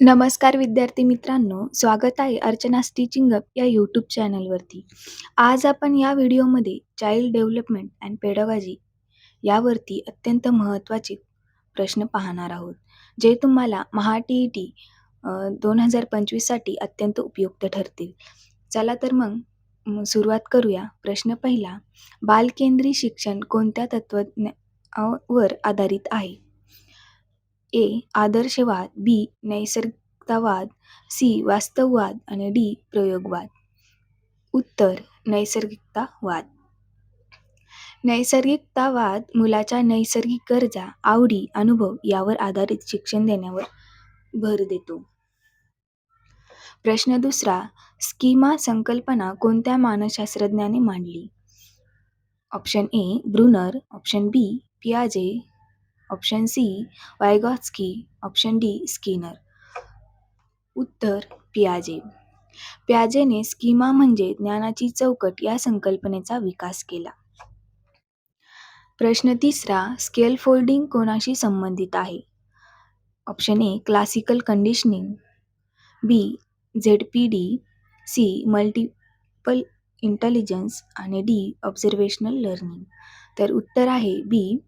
नमस्कार विद्यार्थी मित्रांनो स्वागत आहे अर्चनास टीचिंग अप या यूट्यूब चॅनलवरती आज आपण या व्हिडिओमध्ये चाइल्ड डेव्हलपमेंट अँड पेडॉलॉजी यावरती अत्यंत महत्त्वाचे प्रश्न पाहणार आहोत जे तुम्हाला महा टी ई टी दोन हजार पंचवीससाठी अत्यंत उपयुक्त ठरतील. चला तर मग सुरुवात करूया. प्रश्न पहिला बालकेंद्री शिक्षण कोणत्या तत्वज्ञावर आधारित आहे? ए आदर्शवाद बी नैसर्गिकतावाद सी वास्तववाद आणि डी प्रयोगवाद. उत्तर नैसर्गिकतावाद. नैसर्गिकतावाद मुलाच्या नैसर्गिक गरजा आवडी अनुभव यावर आधारित शिक्षण देण्यावर भर देतो. प्रश्न दुसरा स्कीमा संकल्पना कोणत्या मानसशास्त्रज्ञाने मांडली? Option A Bruner option B पियाजे option C Vygotsky option D Skinner. उत्तर पियाजे. पियाजेने स्कीमा म्हणजे ज्ञानाची चौकट या संकल्पनेचा विकास केला. प्रश्न तिसरा स्केल फोल्डिंग कोणाशी संबंधित आहे? Option A classical conditioning. B Z P D C multiple intelligence. आणि डी ऑब्झर्वेशनल लर्निंग. तर उत्तर आहे बी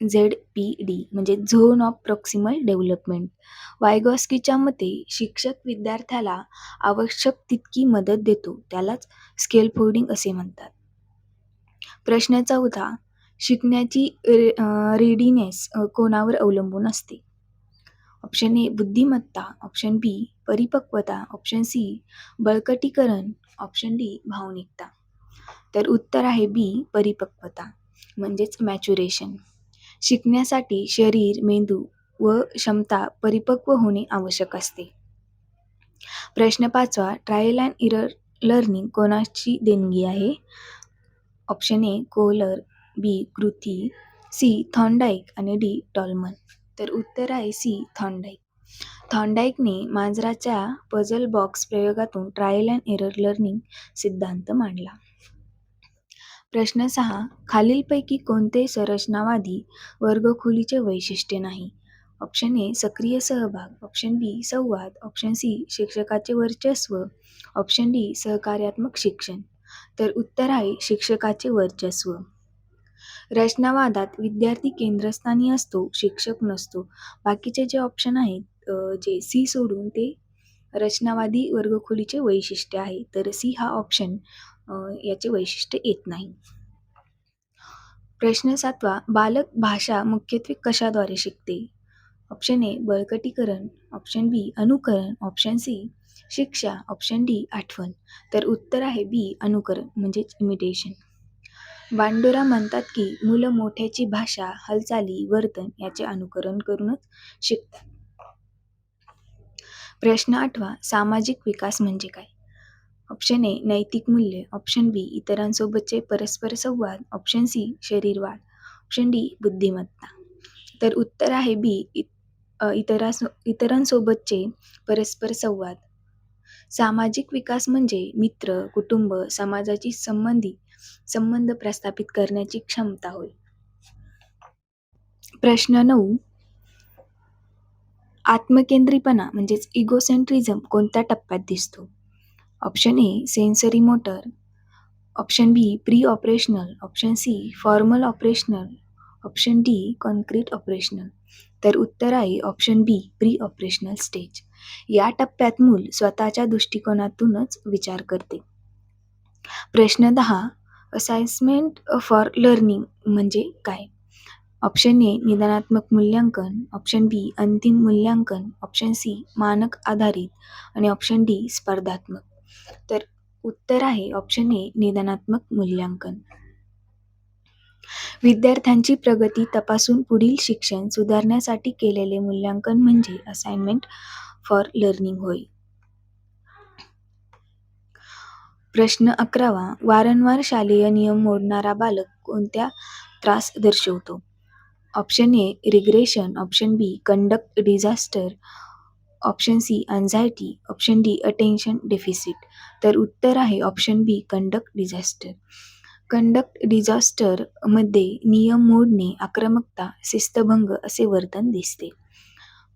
झेड पी डी म्हणजे झोन ऑफ प्रॉक्सिमल डेव्हलपमेंट. वायगॉस्कीच्या मते शिक्षक विद्यार्थ्याला आवश्यक तितकी मदत देतो त्यालाच स्केल फोल्डिंग असे म्हणतात. प्रश्न चौथा शिकण्याची रे रेडीनेस कोणावर अवलंबून असते? ऑप्शन ए बुद्धिमत्ता ऑप्शन बी परिपक्वता ऑप्शन सी बळकटीकरण ऑप्शन डी भावनिकता. तर उत्तर आहे बी परिपक्वता म्हणजेच मॅच्युरेशन. शिकण्यासाठी शरीर मेंदू व क्षमता परिपक्व होणे आवश्यक असते. प्रश्न पाचवा ट्रायल अँड इरर लर्निंग कोणाची देणगी आहे? ऑप्शन ए कोलर बी कृती सी थॉन्डाईक आणि डी टॉलमन तर उत्तर आहे सी थॉन्डाईक थॉन्डाईकने मांजराच्या पझल बॉक्स प्रयोगातून ट्रायल अँड एरर लर्निंग सिद्धांत मांडला. प्रश्न सहा. खालीलपैकी कोणते संरचनावादी वर्गखोलीचे वैशिष्ट्य नाही? ऑप्शन ए सक्रिय सहभाग. ऑप्शन बी संवाद. ऑप्शन सी शिक्षकाचे वर्चस्व. ऑप्शन डी सहकार्यात्मक शिक्षण. तर उत्तर आहे शिक्षकाचे वर्चस्व. रचनावादात विद्यार्थी केंद्रस्थानी असतो शिक्षक नसतो. बाकीचे जे ऑप्शन आहेत जे सी सोडून ते रचनावादी वर्गखोलीचे वैशिष्ट्य आहे तर सी हा ऑप्शन याचे वैशिष्ट्य येत नाही. प्रश्न सातवा बालक भाषा मुख्यत्वे कशाद्वारे शिकते? ऑप्शन ए बळकटीकरण. ऑप्शन बी अनुकरण. ऑप्शन सी शिक्षा. ऑप्शन डी आठवण. तर उत्तर आहे बी अनुकरण म्हणजेच इमिटेशन बांडोरा म्हणतात की मुलं मोठ्याची भाषा हालचाली वर्तन याचे अनुकरण करूनच शिकतात प्रश्न आठवा सामाजिक विकास म्हणजे काय? ऑप्शन ए नैतिक मूल्य. ऑप्शन बी इतरांसोबतचे परस्पर संवाद. ऑप्शन सी शरीरवाढ. ऑप्शन डी बुद्धिमत्ता. तर उत्तर आहे बी इतरा इतरांसोबतचे परस्पर संवाद. सामाजिक विकास म्हणजे मित्र कुटुंब समाजाची संबंधी संबंध प्रस्थापित करण्याची क्षमता होय. प्रश्न नऊ. आत्मकेंद्रीपणा म्हणजेच इगोसेंट्रिझम कोणत्या टप्प्यात दिसतो? Option A sensory motor option B pre operational option C formal operational option D concrete operational तर उत्तर आहे option B pre operational stage या टप्प्यात मूल स्वतःच्या दृष्टिकोनातूनच विचार करते. प्रश्न दहा असाइन्समेंट फॉर लर्निंग म्हणजे काय? ऑप्शन ए निदानात्मक मूल्यांकन. ऑप्शन बी अंतिम मूल्यांकन. ऑप्शन सी मानक आधारित. आणि ऑप्शन डी स्पर्धात्मक. तर उत्तर आहे ऑप्शन ए निदानात्मक मूल्यांकन. विद्यार्थ्यांची प्रगती तपासून पुढील शिक्षण सुधारण्यासाठी केलेले मूल्यांकन म्हणजे असाइनमेंट फॉर लर्निंग होय. प्रश्न अकरावा वारंवार शालेय नियम मोडणारा बालक कोणत्या त्रास दर्शवतो? Option A regression option B conduct disaster option C anxiety option D attention deficit तर उत्तर आहे option B conduct disaster conduct डिझास्टरमध्ये नियम मोडणे आक्रमकता शिस्तभंग असे वर्तन दिसते.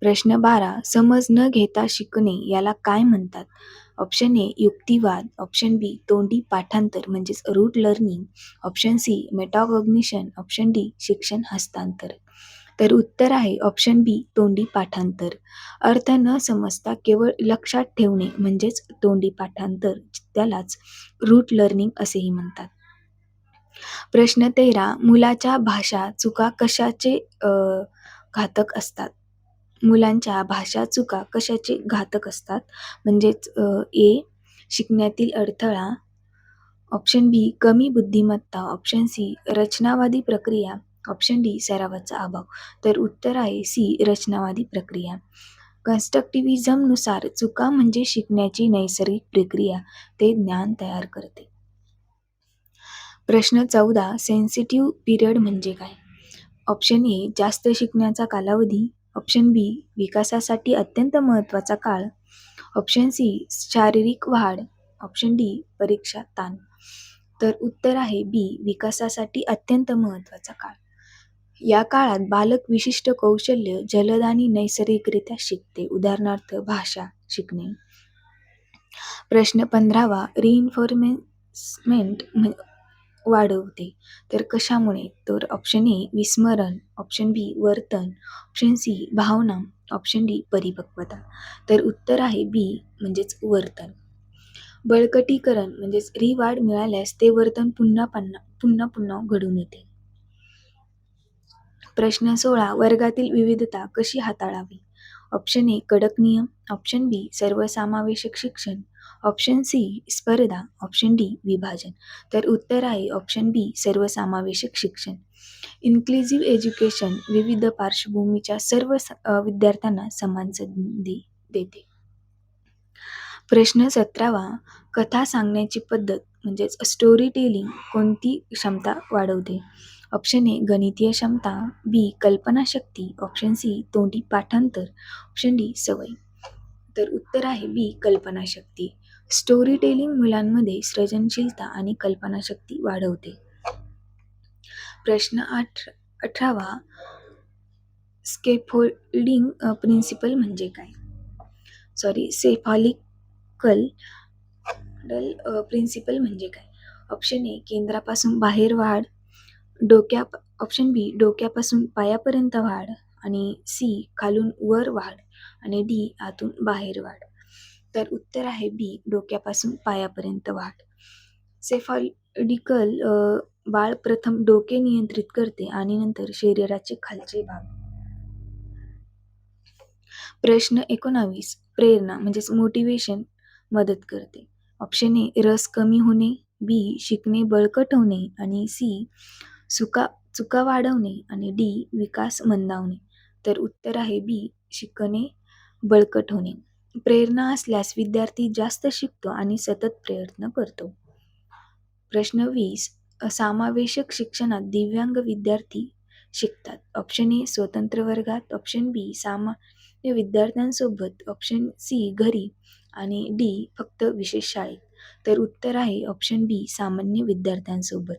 प्रश्न बारा समज न घेता शिकणे याला काय म्हणतात? ऑप्शन ए युक्तिवाद. ऑप्शन बी तोंडी पाठांतर म्हणजेच rote learning option C metacognition option D शिक्षण हस्तांतर. तर उत्तर आहे ऑप्शन बी तोंडी पाठांतर. अर्थ न समजता केवळ लक्षात ठेवणे म्हणजेच तोंडी पाठांतर त्यालाच रूट लर्निंग असेही म्हणतात. प्रश्न तेरा मुलाच्या भाषा चुका कशाचे घातक असतात? मुलांच्या भाषा चुका कशाचे घातक असतात? म्हणजेच ए शिकण्यातील अडथळा. ऑप्शन बी कमी बुद्धिमत्ता. ऑप्शन सी रचनावादी प्रक्रिया. ऑप्शन डी सरावाचा अभाव. तर उत्तर आहे सी रचनावादी प्रक्रिया. कन्स्ट्रक्टिव्हिझमनुसार चुका म्हणजे शिकण्याची नैसर्गिक प्रक्रिया. ते ज्ञान तयार करते. प्रश्न चौदा सेन्सिटिव्ह पिरियड म्हणजे काय? ऑप्शन ए जास्त शिकण्याचा कालावधी. ऑप्शन बी विकासासाठी अत्यंत महत्त्वाचा काळ. ऑप्शन सी शारीरिक वाढ. ऑप्शन डी परीक्षा ताण. तर उत्तर आहे बी विकासासाठी अत्यंत महत्त्वाचा काळ. या काळात बालक विशिष्ट कौशल्य जलद आणि नैसर्गिकरित्या शिकते. उदाहरणार्थ भाषा शिकणे. प्रश्न पंधरावा रिइन्फोर्समेंट वाढवते. तर कशामुळे? तर ऑप्शन ए विस्मरण. ऑप्शन बी वर्तन. ऑप्शन सी भावना. ऑप्शन डी परिपक्वता. तर उत्तर आहे बी म्हणजेच वर्तन. बळकटीकरण म्हणजेच रिवाढ मिळाल्यास ते वर्तन पुन्हा पुन्हा पुन्हा पुन्हा घडून येते. प्रश्न सोळा. वर्गातील विविधता कशी हाताळावी? ऑप्शन ए कडक नियम. ऑप्शन बी सर्वसमावेशक शिक्षण. ऑप्शन सी स्पर्धा. ऑप्शन डी विभाजन. तर उत्तर आहे ऑप्शन बी सर्वसमावेशक शिक्षण. इन्क्लुझिव्ह एज्युकेशन विविध पार्श्वभूमीच्या सर्व स- विद्यार्थ्यांना समान संधी देते. प्रश्न सतरावा. कथा सांगण्याची पद्धत म्हणजेच स्टोरी टेलिंग कोणती क्षमता वाढवते? ऑप्शन ए गणितीय क्षमता. बी कल्पनाशक्ती. ऑप्शन सी तोंडी पाठांतर. ऑप्शन डी सवय. तर उत्तर आहे बी कल्पनाशक्ती. स्टोरी टेलिंग मुलांमध्ये सृजनशीलता आणि कल्पनाशक्ती वाढवते. प्रश्न आठ अठरावा. स्केफोल्डिंग प्रिन्सिपल म्हणजे काय? सॉरी सेफॉलिकल डल प्रिन्सिपल म्हणजे काय? ऑप्शन ए केंद्रापासून बाहेर वाढ. डोक्या ऑप्शन बी डोक्यापासून पायापर्यंत वाढ आणि सी खालून वर वाढ आणि डी आतून बाहेर वाढ. तर उत्तर आहे बी डोक्यापासून पायापर्यंत वाढ. सेफॉलिकल बाळ प्रथम डोके नियंत्रित करते आणि नंतर शरीराचे खालचे भाग. प्रश्न एकोणावीस प्रेरणा म्हणजेच मोटिवेशन मदत करते. ऑप्शन ए रस कमी होणे. बी शिकणे बळकट होणे आणि सी सुका चुका वाढवणे आणि डी विकास मंदावणे. तर उत्तर आहे बी शिकणे बळकट होणे. प्रेरणा असल्यास विद्यार्थी जास्त शिकतो आणि सतत प्रयत्न करतो. प्रश्न वीस समावेशक शिक्षणात दिव्यांग विद्यार्थी शिकतात. ऑप्शन ए स्वतंत्र वर्गात. ऑप्शन बी सामान्य विद्यार्थ्यांसोबत. ऑप्शन सी घरी. आणि डी फक्त विशेष शाळेत. तर उत्तर आहे ऑप्शन बी सामान्य विद्यार्थ्यांसोबत.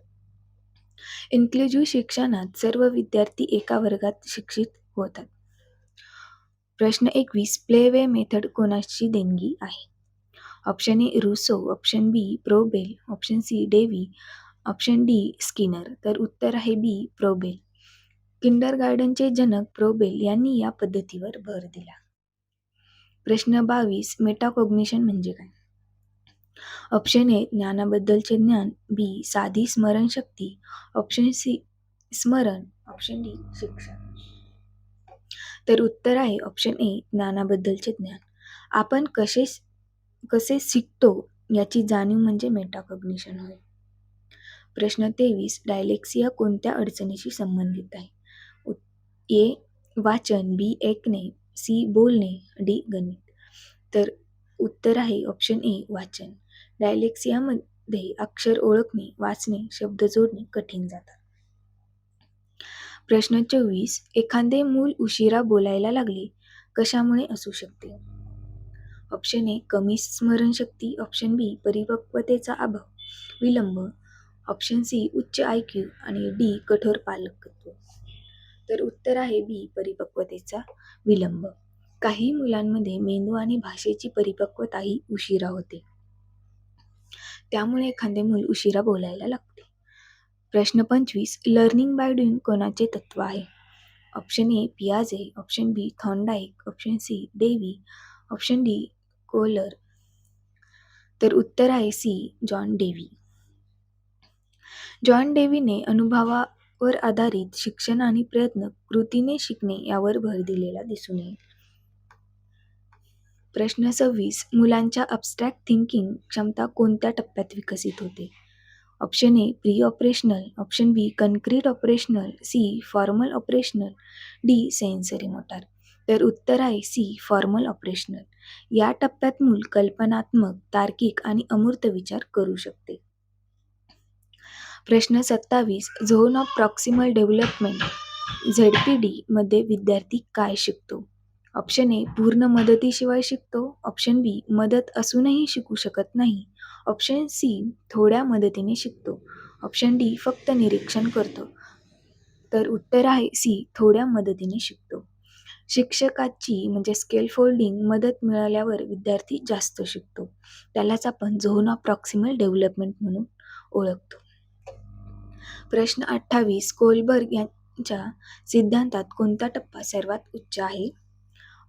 इन्क्लुझिव्ह शिक्षणात सर्व विद्यार्थी एका वर्गात शिक्षित होतात. प्रश्न एकवीस प्ले वे मेथड कोणाची देणगी आहे? Option A Rousseau option B Froebel option C Dewey option D Skinner तर उत्तर आहे बी प्रोबेल किंडर गार्डनचे जनक प्रोबेल यांनी या पद्धतीवर भर दिला. प्रश्न बावीस मेटाकॉग्निशन म्हणजे काय? ऑप्शन ए ज्ञानाबद्दलचे ज्ञान बी साधी स्मरणशक्ती. ऑप्शन सी स्मरण ऑप्शन डी शिक्षण. तर उत्तर आहे ऑप्शन ए ज्ञानाबद्दलचे ज्ञान. आपण कसे कसे शिकतो याची जाणीव म्हणजे मेटाकॉग्निशन होय. प्रश्न तेवीस डायलेक्सिया कोणत्या अडचणीशी संबंधित आहे? उत् ए वाचन बी ऐकणे सी बोलणे डी गणित. तर उत्तर आहे ऑप्शन ए वाचन. डायलेक्सियामध्ये अक्षर ओळखणे वाचणे शब्द जोडणे कठीण जातात. प्रश्न चोवीस एखादे मूल उशिरा बोलायला लागले कशामुळे असू शकते? ऑप्शन ए कमी स्मरणशक्ती. ऑप्शन बी परिपक्वतेचा अभाव विलंब. ऑप्शन सी उच्च आय क्यू आणि डी कठोर पालकत्व. तर उत्तर आहे बी परिपक्वतेचा विलंब. काही मुलांमध्ये मेंदू आणि भाषेची परिपक्वताही उशिरा होते. त्यामुळे एखादे मूल उशिरा बोलायला लागते प्रश्न पंचवीस लर्निंग बाय डुईंग कोणाचे तत्व आहे? Option A पियाजे option B Thorndike option C Dewey option D Kohler तर उत्तर आहे सी जॉन डेवी जॉन डेवीने अनुभवावर आधारित शिक्षण आणि प्रयत्न कृतीने शिकणे यावर भर दिलेला दिसून येईल. प्रश्न सव्वीस मुलांच्या अबस्ट्रॅक्ट थिंकिंग क्षमता कोणत्या टप्प्यात विकसित होते? Option A pre operational option B concrete operational C formal operational D sensory motor तर उत्तर आहे सी फॉर्मल ऑपरेशनल या टप्प्यात मूल कल्पनात्मक तार्किक आणि अमूर्त विचार करू शकते. प्रश्न सत्तावीस zone of proximal development. Z P D मध्ये विद्यार्थी काय शिकतो? ऑप्शन ए पूर्ण मदतीशिवाय शिकतो. ऑप्शन बी मदत असूनही शिकू शकत नाही. ऑप्शन सी थोड्या मदतीने शिकतो. ऑप्शन डी फक्त निरीक्षण करतो. तर उत्तर आहे सी थोड्या मदतीने शिकतो. शिक्षकाची म्हणजे स्केल फोल्डिंग मदत मिळाल्यावर विद्यार्थी जास्त शिकतो. त्यालाच आपण झोन ऑफ प्रॉक्सिमल डेव्हलपमेंट म्हणून ओळखतो. प्रश्न अठ्ठावीस कोलबर्ग यांच्या सिद्धांतात कोणता टप्पा सर्वात उच्च आहे?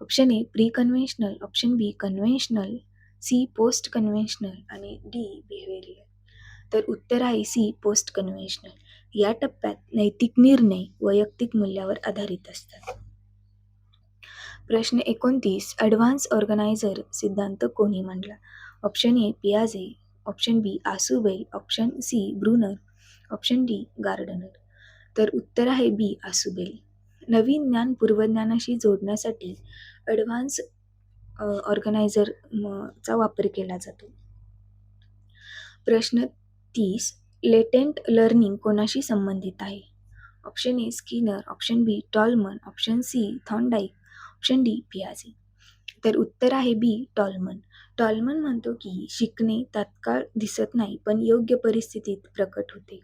Option A pre conventional option B conventional C post conventional आणि डी बिहेवियरल तर उत्तर आहे सी पोस्ट कन्व्हेन्शनल या टप्प्यात नैतिक निर्णय वैयक्तिक मूल्यावर आधारित असतात. प्रश्न एकोणतीस ॲडव्हान्स ऑर्गनायझर सिद्धांत कोणी मांडला? Option A पियाजे option B Ausubel option C Bruner option D Gardner तर उत्तर आहे बी आसुबेल नवीन ज्ञान पूर्वज्ञानाशी जोडण्यासाठी ॲडव्हान्स ऑर्गनायझर चा वापर केला जातो. प्रश्न तीस लेटेंट लर्निंग कोणाशी संबंधित आहे? Option A Skinner option B Tolman option C Thorndike option D पियाजे तर उत्तर आहे बी टॉलमन टॉलमन म्हणतो की शिकणे तात्काळ दिसत नाही पण योग्य परिस्थितीत प्रकट होते.